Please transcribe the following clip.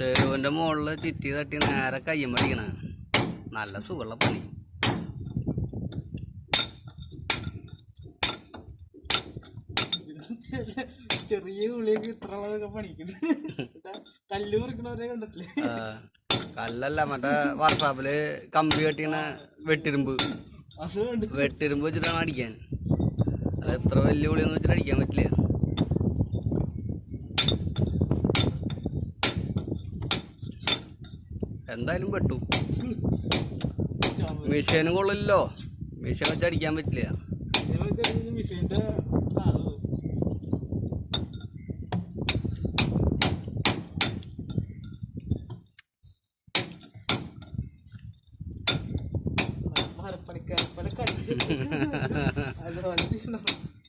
സെറുവിന്റെ മുകളിൽ ചിറ്റി തട്ടി നേരെ കയ്യം പഠിക്കണ നല്ല സുഖമുള്ള പണി. ചെറിയ- ഉള്ളിയൊക്കെ ഇത്ര ഉള്ളതൊക്കെ പണിക്കുന്നുണ്ട് കല്ല് മുറിക്കണവരെ കണ്ടിട്ടില്ലേ? കല്ലല്ല മറ്റേ വർഷാപ്പിൽ കമ്പി കെട്ടിണ വെട്ടിരുമ്പ്. വെട്ടിരുമ്പ് വെച്ചിട്ടാണ് അടിക്കാൻ. അത് എത്ര വലിയ ഉളിയൊന്നും വെച്ചിട്ട് അടിക്കാൻ പറ്റില്ല. എന്തായാലും പെട്ടു. മിഷീനും കൊള്ളില്ലല്ലോ. മിഷീൻ വെച്ച് അടിക്കാൻ പറ്റില്ല. പല വണ്ടി